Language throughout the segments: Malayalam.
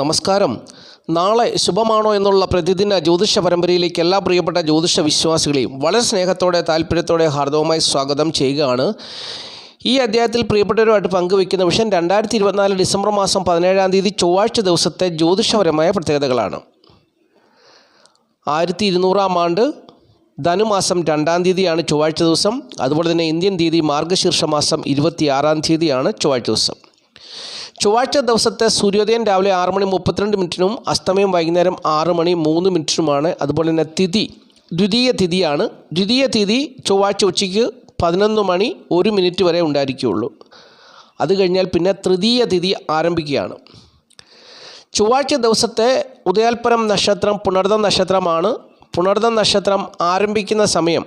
നമസ്കാരം. നാളെ ശുഭമാണോ എന്നുള്ള പ്രതിദിന ജ്യോതിഷ പരമ്പരയിലേക്ക് എല്ലാ പ്രിയപ്പെട്ട ജ്യോതിഷ വിശ്വാസികളെയും വളരെ സ്നേഹത്തോടെ താല്പര്യത്തോടെ ഹാർദവമായി സ്വാഗതം ചെയ്യുകയാണ്. ഈ അധ്യായത്തിൽ പ്രിയപ്പെട്ടവരുമായിട്ട് പങ്കുവയ്ക്കുന്ന വിഷയം രണ്ടായിരത്തി ഇരുപത്തിനാല് ഡിസംബർ മാസം പതിനേഴാം തീയതി ചൊവ്വാഴ്ച ദിവസത്തെ ജ്യോതിഷപരമായ പ്രത്യേകതകളാണ്. ആയിരത്തി ഇരുന്നൂറാം ആണ്ട് ധനുമാസം രണ്ടാം തീയതിയാണ് ചൊവ്വാഴ്ച ദിവസം. അതുപോലെ തന്നെ ഇന്ത്യൻ തീയതി മാർഗശീർഷ മാസം ഇരുപത്തിയാറാം തീയതിയാണ് ചൊവ്വാഴ്ച ദിവസം. ചൊവ്വാഴ്ച ദിവസത്തെ സൂര്യോദയം രാവിലെ ആറ് മണി മുപ്പത്തിരണ്ട് മിനിറ്റിനും അസ്തമയം വൈകുന്നേരം ആറ് മണി മൂന്ന് മിനിറ്റിനുമാണ്. അതുപോലെ തന്നെ തിഥി ദ്വിതീയ തിഥിയാണ്. ദ്വിതീയ തിഥി ചൊവ്വാഴ്ച ഉച്ചയ്ക്ക് പതിനൊന്ന് മണി ഒരു മിനിറ്റ് വരെ ഉണ്ടായിരിക്കുകയുള്ളൂ. അത് കഴിഞ്ഞാൽ പിന്നെ തൃതീയ തിഥി ആരംഭിക്കുകയാണ്. ചൊവ്വാഴ്ച ദിവസത്തെ ഉദയാൽപരം നക്ഷത്രം പുണർദ നക്ഷത്രമാണ്. പുണർദ നക്ഷത്രം ആരംഭിക്കുന്ന സമയം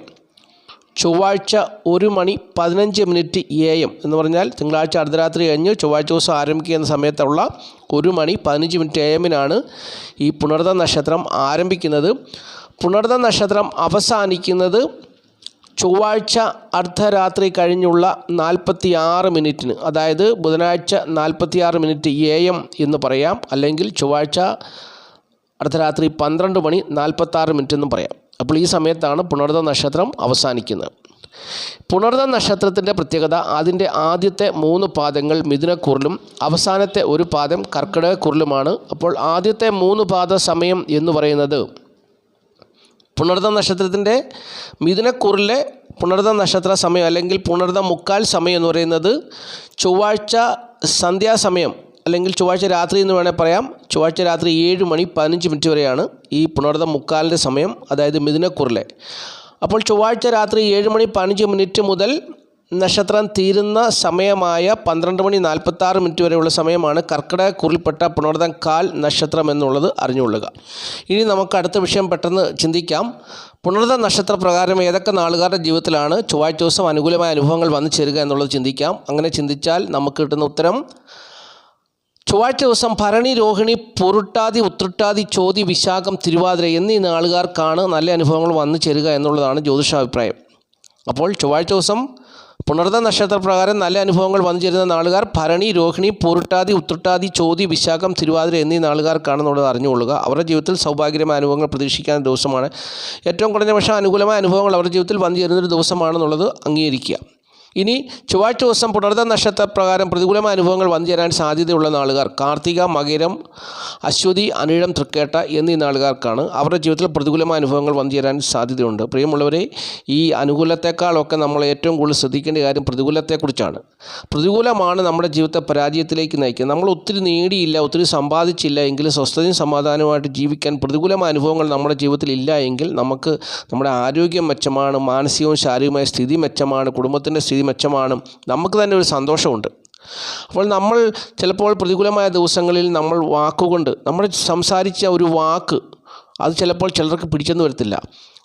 ചൊവ്വാഴ്ച ഒരു മണി പതിനഞ്ച് മിനിറ്റ് എ എം എന്ന് പറഞ്ഞാൽ തിങ്കളാഴ്ച അർദ്ധരാത്രി കഴിഞ്ഞ് ചൊവ്വാഴ്ച ദിവസം ആരംഭിക്കുന്ന സമയത്തുള്ള ഒരു മണി പതിനഞ്ച് മിനിറ്റ് എ എമ്മിനാണ് ഈ പുണർദ നക്ഷത്രം ആരംഭിക്കുന്നത്. പുണർദ നക്ഷത്രം അവസാനിക്കുന്നത് ചൊവ്വാഴ്ച അർദ്ധരാത്രി കഴിഞ്ഞുള്ള നാൽപ്പത്തി ആറ് മിനിറ്റിന്. അതായത് ബുധനാഴ്ച നാൽപ്പത്തി ആറ് മിനിറ്റ് എ എം എന്ന് പറയാം. അല്ലെങ്കിൽ ചൊവ്വാഴ്ച അർദ്ധരാത്രി പന്ത്രണ്ട് മണി നാൽപ്പത്താറ് മിനിറ്റ് എന്നും പറയാം. അപ്പോൾ ഈ സമയത്താണ് പുണർദ നക്ഷത്രം അവസാനിക്കുന്നത്. പുണർദ നക്ഷത്രത്തിന്റെ പ്രത്യേകത അതിന്റെ ആദ്യത്തെ മൂന്ന് പാദങ്ങൾ മിഥുനക്കുറിലും അവസാനത്തെ ഒരു പാദം കർക്കിടകക്കുറിലുമാണ്. അപ്പോൾ ആദ്യത്തെ മൂന്ന് പാദ സമയം എന്ന് പറയുന്നത് പുണർദ നക്ഷത്രത്തിന്റെ മിഥുനക്കുറിലെ പുണർദ നക്ഷത്ര സമയം അല്ലെങ്കിൽ പുണർദ മുക്കാൽ സമയം എന്ന് പറയുന്നത് ചൊവ്വാഴ്ച സന്ധ്യാസമയം അല്ലെങ്കിൽ ചൊവ്വാഴ്ച രാത്രി എന്ന് വേണേൽ പറയാം. ചൊവ്വാഴ്ച രാത്രി ഏഴ് മണി പതിനഞ്ച് മിനിറ്റ് വരെയാണ് ഈ പുണർദ മുക്കാലിന്റെ സമയം അതായത് മിഥുനക്കുറിലെ. അപ്പോൾ ചൊവ്വാഴ്ച രാത്രി ഏഴ് മണി പതിനഞ്ച് മിനിറ്റ് മുതൽ നക്ഷത്രം തീരുന്ന സമയമായ പന്ത്രണ്ട് മണി നാൽപ്പത്താറ് മിനിറ്റ് വരെയുള്ള സമയമാണ് കർക്കിടക കുറിൽപ്പെട്ട പുണർദം കാൽ നക്ഷത്രം എന്നുള്ളത് അറിഞ്ഞുകൊള്ളുക. ഇനി നമുക്ക് അടുത്ത വിഷയം പെട്ടെന്ന് ചിന്തിക്കാം. പുണർദ നക്ഷത്ര പ്രകാരം ഏതൊക്കെ നാളുകാരുടെ ജീവിതത്തിലാണ് ചൊവ്വാഴ്ച ദിവസം അനുകൂലമായ അനുഭവങ്ങൾ വന്നു ചേരുക എന്നുള്ളത് ചിന്തിക്കാം. അങ്ങനെ ചിന്തിച്ചാൽ നമുക്ക് കിട്ടുന്ന ഉത്തരം ചൊവ്വാഴ്ച ദിവസം ഭരണി രോഹിണി പൊരുട്ടാതി ഉത്രട്ടാതി ചോതി വിശാഖം തിരുവാതിര എന്നീ നാളുകാർക്കാണ് നല്ല അനുഭവങ്ങൾ വന്നു ചേരുക എന്നുള്ളതാണ് ജ്യോതിഷാഭിപ്രായം. അപ്പോൾ ചൊവ്വാഴ്ച ദിവസം പുണർദ നക്ഷത്രപ്രകാരം നല്ല അനുഭവങ്ങൾ വന്നു ചേരുന്ന നാളുകാർ ഭരണി രോഹിണി പൊരുട്ടാതി ഉത്രട്ടാതി ചോതി വിശാഖം തിരുവാതിര എന്നീ നാളുകാർക്കാണെന്നുള്ളത് അറിഞ്ഞുകൊള്ളുക. അവരുടെ ജീവിതത്തിൽ സൗഭാഗ്യമായ അനുഭവങ്ങൾ പ്രതീക്ഷിക്കാൻ ദിവസമാണ്. ഏറ്റവും കുറഞ്ഞ പക്ഷേ അനുകൂലമായ അനുഭവങ്ങൾ അവരുടെ ജീവിതത്തിൽ വന്നു ചേരുന്നൊരു ദിവസമാണെന്നുള്ളത് അംഗീകരിക്കുക. ഇനി ചൊവ്വാഴ്ച ദിവസം പുണർദ നക്ഷത്രപ്രകാരം പ്രതികൂലമായ അനുഭവങ്ങൾ വന്നു ചേരാൻ സാധ്യതയുള്ള നാളുകാർ കാർത്തിക മകരം അശ്വതി അനിഴം തൃക്കേട്ട എന്നീ നാളുകാർക്കാണ് അവരുടെ ജീവിതത്തിൽ പ്രതികൂലമായ അനുഭവങ്ങൾ വന്നു ചേരാൻ സാധ്യതയുണ്ട്. പ്രിയമുള്ളവരെ ഈ അനുകൂലത്തെക്കാളൊക്കെ നമ്മൾ ഏറ്റവും കൂടുതൽ ശ്രദ്ധിക്കേണ്ട കാര്യം പ്രതികൂലത്തെക്കുറിച്ചാണ്. പ്രതികൂലമാണ് നമ്മുടെ ജീവിതത്തെ പരാജയത്തിലേക്ക് നയിക്കുന്നത്. നമ്മൾ ഒത്തിരി നേടിയില്ല ഒത്തിരി സമ്പാദിച്ചില്ല എങ്കിലും സ്വസ്ഥതയും സമാധാനവുമായിട്ട് ജീവിക്കാൻ പ്രതികൂലമായ അനുഭവങ്ങൾ നമ്മുടെ ജീവിതത്തിൽ ഇല്ല എങ്കിൽ നമുക്ക് നമ്മുടെ ആരോഗ്യം മെച്ചമാണ് മാനസികവും ശാരീരികമായ സ്ഥിതി മെച്ചമാണ് കുടുംബത്തിന്റെ സ്ഥിതി മെച്ചമാണ് നമുക്ക് തന്നെ ഒരു സന്തോഷമുണ്ട്. അപ്പോൾ നമ്മൾ ചിലപ്പോൾ പ്രതികൂലമായ ദിവസങ്ങളിൽ നമ്മൾ വാക്കുകൊണ്ട് നമ്മൾ സംസാരിച്ച ഒരു വാക്ക് അത് ചിലപ്പോൾ ചിലർക്ക് പിടിച്ചെന്ന് വരത്തില്ല.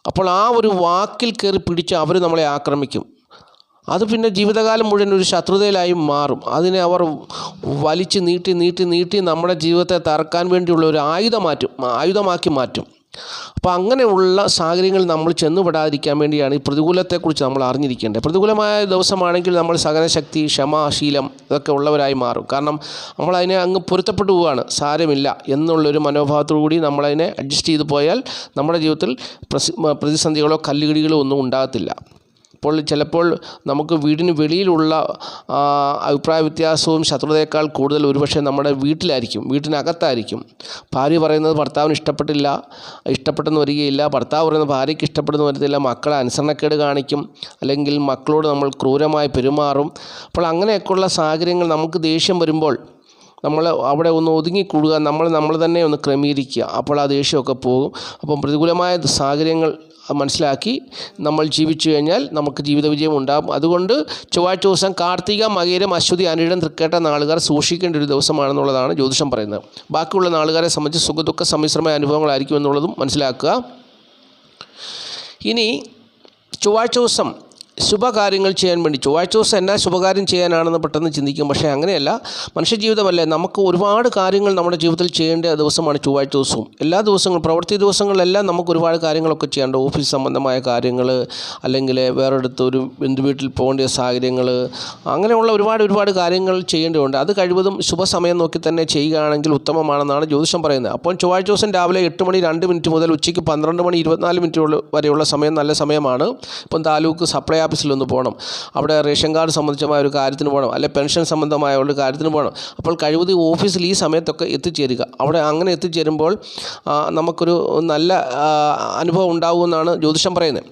അപ്പോൾ ആ ഒരു വാക്കിൽ കയറി പിടിച്ച് അവർ നമ്മളെ ആക്രമിക്കും. അത് പിന്നെ ജീവിതകാലം മുഴുവൻ ഒരു ശത്രുതയിലായി മാറും. അതിനെ അവർ വലിച്ച് നീട്ടി നീട്ടി നീട്ടി നമ്മുടെ ജീവിതത്തെ തറക്കാൻ വേണ്ടിയുള്ള ഒരു ആയുധമാറ്റും ആയുധമാക്കി മാറ്റും. അപ്പോൾ അങ്ങനെയുള്ള സാഹചര്യങ്ങളിൽ നമ്മൾ ചെന്നുപെടാതിരിക്കാൻ വേണ്ടിയാണ് ഈ പ്രതികൂലത്തെക്കുറിച്ച് നമ്മൾ അറിഞ്ഞിരിക്കേണ്ടത്. പ്രതികൂലമായ ദിവസമാണെങ്കിൽ നമ്മൾ സഹനശക്തി ക്ഷമ ശീലം ഇതൊക്കെ ഉള്ളവരായി മാറും. കാരണം നമ്മളതിനെ അങ്ങ് പൊരുത്തപ്പെട്ടു പോവുകയാണ്. സാരമില്ല എന്നുള്ളൊരു മനോഭാവത്തോടു കൂടി നമ്മളതിനെ അഡ്ജസ്റ്റ് ചെയ്തു പോയാൽ നമ്മുടെ ജീവിതത്തിൽ പ്രതിസന്ധികളോ കല്ലുകടികളോ ഒന്നും ഉണ്ടാകത്തില്ല. അപ്പോൾ ചിലപ്പോൾ നമുക്ക് വീടിന് വെളിയിലുള്ള അഭിപ്രായ വ്യത്യാസവും ശത്രുതയേക്കാൾ കൂടുതൽ ഒരുപക്ഷെ നമ്മുടെ വീട്ടിലായിരിക്കും വീട്ടിനകത്തായിരിക്കും. ഭാര്യ പറയുന്നത് ഭർത്താവിന് ഇഷ്ടപ്പെട്ടില്ല ഇഷ്ടപ്പെട്ടെന്ന് വരികയില്ല. ഭർത്താവ് പറയുന്നത് ഭാര്യയ്ക്ക് ഇഷ്ടപ്പെടുന്നു വരത്തില്ല. മക്കളെ അനുസരണക്കേട് കാണിക്കും. അല്ലെങ്കിൽ മക്കളോട് നമ്മൾ ക്രൂരമായി പെരുമാറും. അപ്പോൾ അങ്ങനെയൊക്കെയുള്ള സാഹചര്യങ്ങൾ നമുക്ക് ദേഷ്യം വരുമ്പോൾ നമ്മൾ അവിടെ ഒന്ന് ഒതുങ്ങിക്കൂടുക. നമ്മൾ നമ്മൾ തന്നെ ഒന്ന് ക്രമീകരിക്കുക. അപ്പോൾ ആ ദേഷ്യമൊക്കെ പോകും. അപ്പം പ്രതികൂലമായ സാഹചര്യങ്ങൾ മനസ്സിലാക്കി നമ്മൾ ജീവിച്ചു കഴിഞ്ഞാൽ നമുക്ക് ജീവിത വിജയം ഉണ്ടാകും. അതുകൊണ്ട് ചൊവ്വാഴ്ച ദിവസം കാർത്തിക മകേരം അശ്വതി അനിഴം തൃക്കേട്ട നാളുകാർ സൂക്ഷിക്കേണ്ട ഒരു ദിവസമാണെന്നുള്ളതാണ് ജ്യോതിഷം പറയുന്നത്. ബാക്കിയുള്ള നാളുകാരെ സംബന്ധിച്ച് സുഖദുഃഖ സമ്മിശ്രമായ അനുഭവങ്ങളായിരിക്കും എന്നുള്ളതും മനസ്സിലാക്കുക. ഇനി ചൊവ്വാഴ്ച ദിവസം ശുഭകാര്യങ്ങൾ ചെയ്യാൻ വേണ്ടി. ചൊവ്വാഴ്ച ദിവസം എന്നാ ശുഭകാര്യം ചെയ്യാനാണെന്ന് പെട്ടെന്ന് ചിന്തിക്കും. പക്ഷേ അങ്ങനെയല്ല. മനുഷ്യജീവിതമല്ലേ നമുക്ക് ഒരുപാട് കാര്യങ്ങൾ നമ്മുടെ ജീവിതത്തിൽ ചെയ്യേണ്ട ദിവസമാണ് ചൊവ്വാഴ്ച ദിവസവും. എല്ലാ ദിവസങ്ങളും പ്രവൃത്തി ദിവസങ്ങളിലെല്ലാം നമുക്ക് ഒരുപാട് കാര്യങ്ങളൊക്കെ ചെയ്യാണ്ട് ഓഫീസ് സംബന്ധമായ കാര്യങ്ങൾ അല്ലെങ്കിൽ വേറൊരിടത്ത് ഒരു ബന്ധു വീട്ടിൽ പോകേണ്ട സാഹചര്യങ്ങൾ അങ്ങനെയുള്ള ഒരുപാട് ഒരുപാട് കാര്യങ്ങൾ ചെയ്യേണ്ടതുണ്ട്. അത് കഴിവതും ശുഭസമയം നോക്കി തന്നെ ചെയ്യുകയാണെങ്കിൽ ഉത്തമമാണെന്നാണ് ജ്യോതിഷം പറയുന്നത്. അപ്പോൾ ചൊവ്വാഴ്ച ദിവസം രാവിലെ എട്ട് മണി രണ്ട് മിനിറ്റ് മുതൽ ഉച്ചയ്ക്ക് പന്ത്രണ്ട് മണി ഇരുപത്തിനാല് മിനിറ്റ് വരെയുള്ള സമയം നല്ല സമയമാണ്. ഇപ്പം താലൂക്ക് സപ്ലൈ ഓഫീസിലൊന്ന് പോകണം. അവിടെ റേഷൻ കാർഡ് സംബന്ധിച്ചമായ ഒരു കാര്യത്തിന് പോകണം. അല്ലെ പെൻഷൻ സംബന്ധമായ ഒരു കാര്യത്തിന് പോകണം. അപ്പോൾ കഴിവതി ഓഫീസിൽ ഈ സമയത്തൊക്കെ എത്തിച്ചേരുക. അവിടെ അങ്ങനെ എത്തിച്ചേരുമ്പോൾ നമുക്കൊരു നല്ല അനുഭവം അനുഭവം ഉണ്ടാകുമെന്നാണ് ജ്യോതിഷം പറയുന്നത്.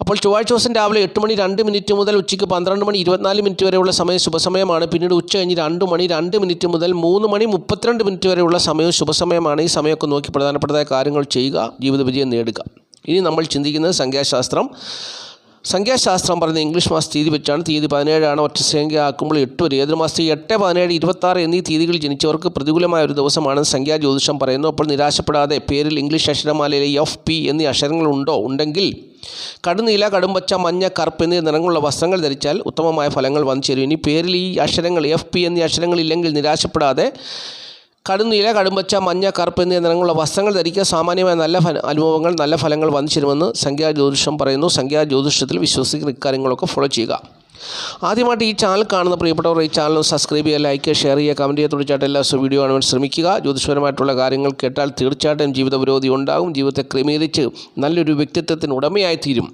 അപ്പോൾ ചൊവ്വാഴ്ച ദിവസം രാവിലെ എട്ട് മണി രണ്ട് മിനിറ്റ് മുതൽ ഉച്ചയ്ക്ക് പന്ത്രണ്ട് മണി ഇരുപത്തിനാല് മിനിറ്റ് വരെയുള്ള സമയം ശുഭസമയമാണ്. പിന്നീട് ഉച്ച കഴിഞ്ഞ് രണ്ട് മണി രണ്ട് മിനിറ്റ് മുതൽ മൂന്ന് മണി മുപ്പത്തിരണ്ട് മിനിറ്റ് വരെയുള്ള സമയവും ശുഭസമയമാണ്. ഈ സമയമൊക്കെ നോക്കി പ്രധാനപ്പെട്ടതായ കാര്യങ്ങൾ ചെയ്യുക. ജീവിത വിജയം നേടുക. ഇനി നമ്മൾ ചിന്തിക്കുന്നത് സംഖ്യാശാസ്ത്രം. സംഖ്യാശാസ്ത്രം പറയുന്ന ഇംഗ്ലീഷ് മാസ തീയതി വെച്ചാണ് തീയതി പതിനേഴാണ് ഒറ്റ സംഖ്യ ആക്കുമ്പോൾ എട്ട് വരെ. ഏതൊരു മാസത്തിൽ എട്ട് പതിനേഴ് ഇരുപത്താറ് എന്നീ തീയതികളിൽ ജനിച്ചവർക്ക് പ്രതികൂലമായ ഒരു ദിവസമാണ് സംഖ്യാ ജ്യോതിഷം പറയുന്നു. അപ്പോൾ നിരാശപ്പെടാതെ പേരിൽ ഇംഗ്ലീഷ് അക്ഷരമാലയിലെ എഫ് പി എന്നീ അക്ഷരങ്ങളുണ്ടോ ഉണ്ടെങ്കിൽ കടുനീല കടുംപച്ച മഞ്ഞ കറുപ്പ് എന്നീ നിറങ്ങളുള്ള വസ്ത്രങ്ങൾ ധരിച്ചാൽ ഉത്തമമായ ഫലങ്ങൾ വന്നു ചേരും. ഇനി പേരിൽ ഈ അക്ഷരങ്ങൾ എഫ് പി എന്നീ അക്ഷരങ്ങളില്ലെങ്കിൽ നിരാശപ്പെടാതെ കടുനീല കടുംപച്ച മഞ്ഞ കറുപ്പ് എന്നീ നിറങ്ങളുള്ള വസ്ത്രങ്ങൾ ധരിക്കുക സാമാന്യമായ നല്ല ഫല അനുഭവങ്ങൾ നല്ല ഫലങ്ങൾ വന്നിച്ചിരുമെന്ന് ചേരുമെന്ന് സംഖ്യാ ജ്യോതിഷം പറയുന്നു. സംഖ്യാ ജ്യോതിഷത്തിൽ വിശ്വസിക്കുന്ന ഇക്കാര്യങ്ങളൊക്കെ ഫോളോ ചെയ്യുക. ആദ്യമായിട്ട് ഈ ചാനൽ കാണുന്ന പ്രിയപ്പെട്ടവർ ഈ ചാനൽ സബ്സ്ക്രൈബ് ചെയ്യുക ലൈക്ക് ഷെയർ ചെയ്യുക കമന്റ് ചെയ്യുക. തീർച്ചയായിട്ടും എല്ലാ ദിവസവും വീഡിയോ കാണുവാൻ ശ്രമിക്കുക. ജ്യോതിഷപരമായിട്ടുള്ള കാര്യങ്ങൾ കേട്ടാൽ തീർച്ചയായിട്ടും ജീവിത വിരോധി ഉണ്ടാകും. ജീവിതത്തെ ക്രമീകരിച്ച് നല്ലൊരു വ്യക്തിത്വത്തിന് ഉടമയായി തീരും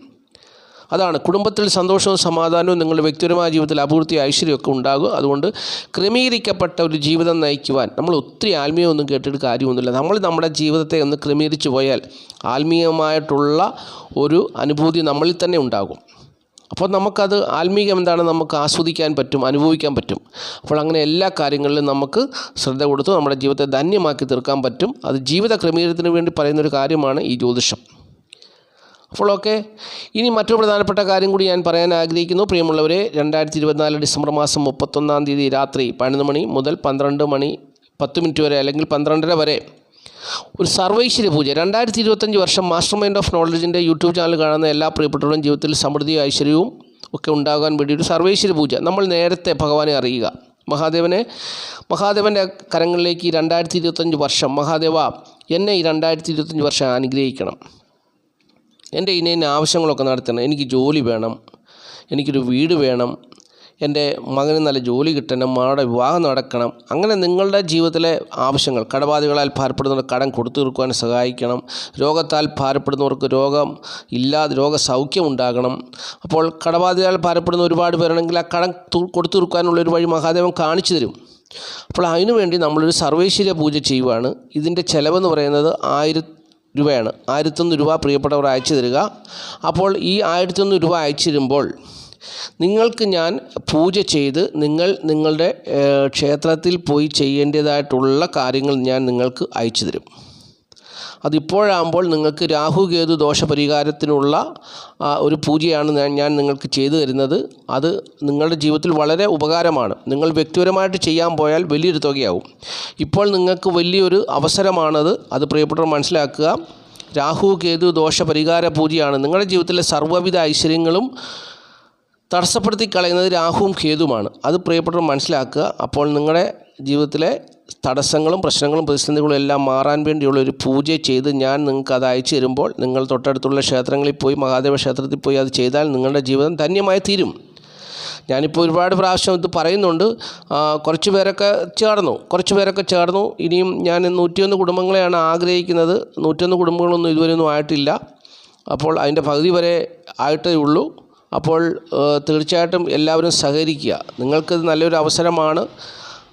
അതാണ്. കുടുംബത്തിൽ സന്തോഷവും സമാധാനവും നിങ്ങളുടെ വ്യക്തിപരമായ ജീവിതത്തിൽ അഭിവൃദ്ധി ഐശ്വര്യമൊക്കെ ഉണ്ടാകും. അതുകൊണ്ട് ക്രമീകരിക്കപ്പെട്ട ഒരു ജീവിതം നയിക്കുവാൻ നമ്മൾ ഒത്തിരി ആത്മീയമൊന്നും കേട്ടിട്ട് കാര്യമൊന്നുമില്ല. നമ്മൾ നമ്മുടെ ജീവിതത്തെ ഒന്ന് ക്രമീകരിച്ചു പോയാൽ ആത്മീയമായിട്ടുള്ള ഒരു അനുഭൂതി നമ്മളിൽ തന്നെ ഉണ്ടാകും. അപ്പോൾ നമുക്കത് ആത്മീകം എന്താണ്? നമുക്ക് ആസ്വദിക്കാൻ പറ്റും അനുഭവിക്കാൻ പറ്റും. അപ്പോൾ അങ്ങനെ എല്ലാ കാര്യങ്ങളിലും നമുക്ക് ശ്രദ്ധ കൊടുത്ത് നമ്മുടെ ജീവിതത്തെ ധന്യമാക്കി തീർക്കാൻ പറ്റും. അത് ജീവിത ക്രമീകരണത്തിന് വേണ്ടി പറയുന്നൊരു കാര്യമാണ് ഈ ജ്യോതിഷം. അപ്പോൾ ഓക്കെ. ഇനി മറ്റൊരു പ്രധാനപ്പെട്ട കാര്യം കൂടി ഞാൻ പറയാൻ ആഗ്രഹിക്കുന്നു. പ്രിയമുള്ളവരെ രണ്ടായിരത്തി ഇരുപത്തിനാല് ഡിസംബർ മാസം മുപ്പത്തൊന്നാം തീയതി രാത്രി പതിനൊന്ന് മണി മുതൽ പന്ത്രണ്ട് മണി പത്ത് മിനിറ്റ് വരെ അല്ലെങ്കിൽ പന്ത്രണ്ടര വരെ ഒരു സർവൈശ്വര്യ പൂജ. രണ്ടായിരത്തി ഇരുപത്തഞ്ച് വർഷം മാസ്റ്റർ മൈൻഡ് ഓഫ് നോളജിന്റെ യൂട്യൂബ് ചാനൽ കാണുന്ന എല്ലാ പ്രിയപ്പെട്ടവരുടെയും ജീവിതത്തിൽ സമൃദ്ധിയും ഐശ്വര്യവും ഒക്കെ ഉണ്ടാകാൻ വേണ്ടി ഒരു സർവൈശ്വര്യ പൂജ. നമ്മൾ നേരത്തെ ഭഗവാനെ അറിയുക. മഹാദേവനെ മഹാദേവന്റെ കരങ്ങളിലേക്ക് രണ്ടായിരത്തി ഇരുപത്തഞ്ച് വർഷം മഹാദേവ എന്നെ ഈ രണ്ടായിരത്തി ഇരുപത്തഞ്ച് വർഷം അനുഗ്രഹിക്കണം. എന്റെ ഇന്ന ഇന്ന ആവശ്യങ്ങളൊക്കെ നടത്തണം. എനിക്ക് ജോലി വേണം. എനിക്കൊരു വീട് വേണം. എന്റെ മകന് നല്ല ജോലി കിട്ടണം. മകളുടെ വിവാഹം നടക്കണം. അങ്ങനെ നിങ്ങളുടെ ജീവിതത്തിലെ ആവശ്യങ്ങൾ കടബാധികളാൽ ഭാരപ്പെടുന്നവർ കടം കൊടുത്തു തീർക്കുവാൻ സഹായിക്കണം. രോഗത്താൽ ഭാരപ്പെടുന്നവർക്ക് രോഗം ഇല്ലാതെ രോഗസൗഖ്യം ഉണ്ടാകണം. അപ്പോൾ കടബാധികളാൽ ഭാരപ്പെടുന്ന ഒരുപാട് പേരാണെങ്കിൽ ആ കടം കൊടുത്തു തീർക്കാനുള്ള ഒരു വഴി മഹാദേവൻ കാണിച്ചു തരും. അപ്പോൾ അതിനുവേണ്ടി നമ്മളൊരു സർവേശ്വര പൂജ ചെയ്യുവാണ്. ഇതിന്റെ ചിലവെന്ന് പറയുന്നത് ആയിരത്തി രൂപയാണ്. ആയിരത്തൊന്ന് രൂപ പ്രിയപ്പെട്ടവർ അയച്ചു തരിക. അപ്പോൾ ഈ ആയിരത്തൊന്ന് രൂപ അയച്ചു തരുമ്പോൾ നിങ്ങൾക്ക് ഞാൻ പൂജ ചെയ്ത് നിങ്ങൾ നിങ്ങളുടെ ക്ഷേത്രത്തിൽ പോയി ചെയ്യേണ്ടതായിട്ടുള്ള കാര്യങ്ങൾ ഞാൻ നിങ്ങൾക്ക് അയച്ചു തരും. അതിപ്പോഴാകുമ്പോൾ നിങ്ങൾക്ക് രാഹുകേതു ദോഷ പരിഹാരത്തിനുള്ള ഒരു പൂജയാണ് ഞാൻ ഞാൻ നിങ്ങൾക്ക് ചെയ്തു തരുന്നത്. അത് നിങ്ങളുടെ ജീവിതത്തിൽ വളരെ ഉപകാരമാണ്. നിങ്ങൾ വ്യക്തിപരമായിട്ട് ചെയ്യാൻ പോയാൽ വലിയൊരു തുകയാവും. ഇപ്പോൾ നിങ്ങൾക്ക് വലിയൊരു അവസരമാണത്. അത് പ്രിയപ്പെട്ടവർ മനസ്സിലാക്കുക. രാഹു കേതു ദോഷ പരിഹാര പൂജയാണ്. നിങ്ങളുടെ ജീവിതത്തിലെ സർവവിധ ഐശ്വര്യങ്ങളും തടസ്സപ്പെടുത്തി കളയുന്നത് രാഹുവും കേതുമാണ്. അത് പ്രിയപ്പെട്ടവർ മനസ്സിലാക്കുക. അപ്പോൾ നിങ്ങളുടെ ജീവിതത്തിലെ തടസ്സങ്ങളും പ്രശ്നങ്ങളും പ്രതിസന്ധികളും എല്ലാം മാറാൻ വേണ്ടിയുള്ള ഒരു പൂജ ചെയ്ത് ഞാൻ നിങ്ങൾക്ക് അത് അയച്ചു തരുമ്പോൾ നിങ്ങൾ തൊട്ടടുത്തുള്ള ക്ഷേത്രങ്ങളിൽ പോയി മഹാദേവ ക്ഷേത്രത്തിൽ പോയി അത് ചെയ്താൽ നിങ്ങളുടെ ജീവിതം ധന്യമായി തീരും. ഞാനിപ്പോൾ ഒരുപാട് പ്രാവശ്യം ഇത് പറയുന്നുണ്ട്. കുറച്ച് പേരൊക്കെ ചേർന്നു കുറച്ച് പേരൊക്കെ ചേർന്നു. ഇനിയും ഞാൻ നൂറ്റിയൊന്ന് കുടുംബങ്ങളെയാണ് ആഗ്രഹിക്കുന്നത്. നൂറ്റിയൊന്ന് കുടുംബങ്ങളൊന്നും ഇതുവരെയൊന്നും ആയിട്ടില്ല. അപ്പോൾ അതിന്റെ പകുതി വരെ ആയിട്ടേ ഉള്ളൂ. അപ്പോൾ തീർച്ചയായിട്ടും എല്ലാവരും സഹകരിക്കുക. നിങ്ങൾക്കിത് നല്ലൊരു അവസരമാണ്.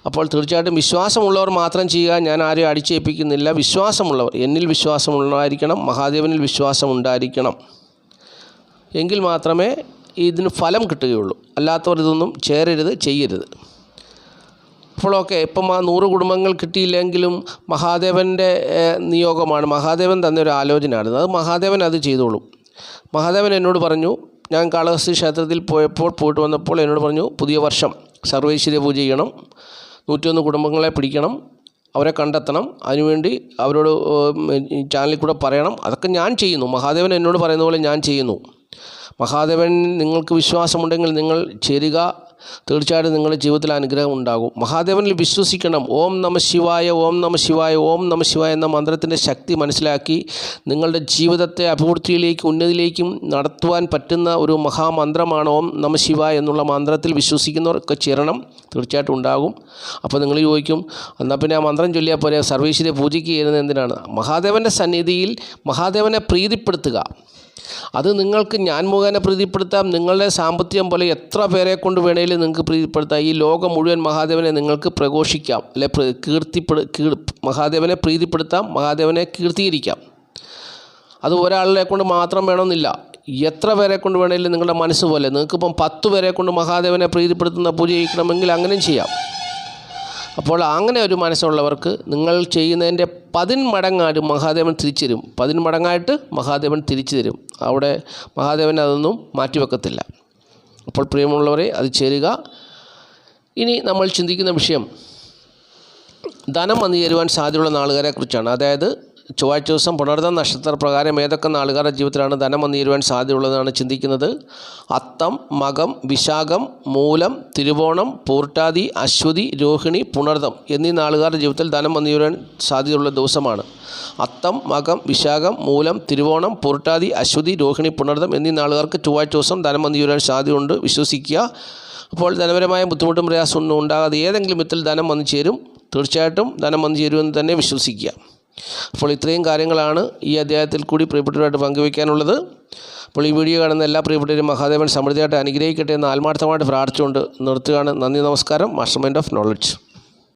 അപ്പോൾ തീർച്ചയായിട്ടും വിശ്വാസമുള്ളവർ മാത്രം ചെയ്യുക ഞാൻ ആരെയും അടിച്ചേൽപ്പിക്കുന്നില്ല. വിശ്വാസമുള്ളവർ എന്നിൽ വിശ്വാസമുള്ളതായിരിക്കണം മഹാദേവനിൽ വിശ്വാസം ഉണ്ടായിരിക്കണം എങ്കിൽ മാത്രമേ ഇതിന് ഫലം കിട്ടുകയുള്ളൂ. അല്ലാത്തവർ ഇതൊന്നും ചേരരുത് ചെയ്യരുത്. അപ്പോൾ ഓക്കെ ഇപ്പം ആ നൂറ് കുടുംബങ്ങൾ കിട്ടിയില്ലെങ്കിലും മഹാദേവന്റെ നിയോഗമാണ്. മഹാദേവൻ തന്നെ ഒരു ആലോചനയാണ്. അത് മഹാദേവൻ അത് ചെയ്തോളും. മഹാദേവൻ എന്നോട് പറഞ്ഞു ഞാൻ കാളഹസ്തി ക്ഷേത്രത്തിൽ പോയപ്പോൾ പോയിട്ട് വന്നപ്പോൾ എന്നോട് പറഞ്ഞു പുതിയ വർഷം സർവൈശ്വര്യ പൂജ ചെയ്യണം. നൂറ്റൊന്ന് കുടുംബങ്ങളെ പിടിക്കണം അവരെ കണ്ടെത്തണം അതിനുവേണ്ടി അവരോട് ചാനലിൽ കൂടെ പറയണം. അതൊക്കെ ഞാൻ ചെയ്യുന്നു. മഹാദേവൻ എന്നോട് പറയുന്ന പോലെ ഞാൻ ചെയ്യുന്നു. മഹാദേവൻ നിങ്ങൾക്ക് വിശ്വാസമുണ്ടെങ്കിൽ നിങ്ങൾ ചേരുക. തീർച്ചയായിട്ടും നിങ്ങളുടെ ജീവിതത്തിൽ അനുഗ്രഹം ഉണ്ടാകും. മഹാദേവനിൽ വിശ്വസിക്കണം. ഓം നമ ശിവായ ഓം നമ ശിവായ ഓം നമ ശിവായ എന്ന മന്ത്രത്തിന്റെ ശക്തി മനസ്സിലാക്കി നിങ്ങളുടെ ജീവിതത്തെ അഭിവൃദ്ധിയിലേക്കും ഉന്നതിയിലേക്കും നടത്തുവാൻ പറ്റുന്ന ഒരു മഹാമന്ത്രമാണ് ഓം നമ ശിവായ എന്നുള്ള മന്ത്രത്തിൽ വിശ്വസിക്കുന്നവർക്ക് ചേരണം. തീർച്ചയായിട്ടും ഉണ്ടാകും. അപ്പോൾ നിങ്ങൾ ചോദിക്കും എന്നാൽ പിന്നെ ആ മന്ത്രം ചൊല്ലിയാൽ പോലെ സർവീശ്വരെ പൂജയ്ക്ക് എന്തിനാണ്? മഹാദേവന്റെ സന്നിധിയിൽ മഹാദേവനെ പ്രീതിപ്പെടുത്തുക. അത് നിങ്ങൾക്ക് ഞാൻ മുഖേന പ്രീതിപ്പെടുത്താം നിങ്ങളുടെ സാമ്പത്തികം പോലെ എത്ര പേരെ കൊണ്ട് വേണേലും നിങ്ങൾക്ക് പ്രീതിപ്പെടുത്താം. ഈ ലോകം മുഴുവൻ മഹാദേവനെ നിങ്ങൾക്ക് പ്രഘോഷിക്കാം അല്ലെ കീർത്തിപ്പെടു കീർ മഹാദേവനെ പ്രീതിപ്പെടുത്താം മഹാദേവനെ കീർത്തീകരിക്കാം അത് ഒരാളിനെ കൊണ്ട് മാത്രം വേണമെന്നില്ല. എത്ര പേരെ കൊണ്ട് വേണമെങ്കിലും നിങ്ങളുടെ മനസ്സ് പോലെ നിങ്ങൾക്കിപ്പം പത്ത് പേരെ കൊണ്ട് മഹാദേവനെ പ്രീതിപ്പെടുത്തുന്ന പൂജ ചെയ്യിക്കണമെങ്കിൽ അങ്ങനെയും ചെയ്യാം. അപ്പോൾ അങ്ങനെ ഒരു മനസ്സുള്ളവർക്ക് നിങ്ങൾ ചെയ്യുന്നതിന്റെ പതിന്മടങ്ങായിട്ട് മഹാദേവൻ തിരിച്ചു തരും പതിന്മടങ്ങായിട്ട് മഹാദേവൻ തിരിച്ചു തരും അവിടെ മഹാദേവൻ അതൊന്നും മാറ്റിവെക്കത്തില്ല. അപ്പോൾ പ്രിയമുള്ളവരെ അത് ചേരുക. ഇനി നമ്മൾ ചിന്തിക്കുന്ന വിഷയം ധനം വന്നു ചേരുവാൻ സാധ്യതയുള്ള നാളുകാരെക്കുറിച്ചാണ് അതായത് ചൊവ്വാഴ്ച ദിവസം പുണർന്ന നക്ഷത്രപ്രകാരം ഏതൊക്കെ നാളുകാരുടെ ജീവിതത്തിലാണ് ധനം വന്നിരുവാൻ സാധ്യതയുള്ളതെന്നാണ് ചിന്തിക്കുന്നത്? അത്തം മകം വിശാഖം മൂലം തിരുവോണം പൂർട്ടാതി അശ്വതി രോഹിണി പുണർദം എന്നീ നാളുകാരുടെ ജീവിതത്തിൽ ധനം വന്നിരുവാൻ സാധ്യതയുള്ള ദിവസമാണ്. അത്തം മകം വിശാഖം മൂലം തിരുവോണം പൂർട്ടാതി അശ്വതി രോഹിണി പുണർദം എന്നീ നാളുകാർക്ക് ചൊവ്വാഴ്ച ദിവസം ധനം വന്നിരുവാൻ സാധ്യതയുണ്ട്. വിശ്വസിക്കുക. അപ്പോൾ ധനപരമായ ബുദ്ധിമുട്ടും പ്രയാസമൊന്നും ഉണ്ടാകാതെ ഏതെങ്കിലും വിധത്തിൽ ധനം വന്നു ചേരും. തീർച്ചയായിട്ടും ധനം വന്നു ചേരുമെന്ന് തന്നെ വിശ്വസിക്കുക. അപ്പോൾ ഇത്രയും കാര്യങ്ങളാണ് ഈ അധ്യായത്തിൽ കൂടി പ്രിയപ്പെട്ടവരായിട്ട് പങ്കുവയ്ക്കാനുള്ളത്. അപ്പോൾ ഈ വീഡിയോ കാണുന്ന എല്ലാ പ്രിയപ്പെട്ടവരും മഹാദേവൻ സമൃദ്ധിയായിട്ട് അനുഗ്രഹിക്കട്ടെ എന്ന് ആത്മാർത്ഥമായിട്ട് പ്രാർത്ഥിച്ചുകൊണ്ട് നിർത്തുകയാണ്. നന്ദി നമസ്കാരം. Master mind of knowledge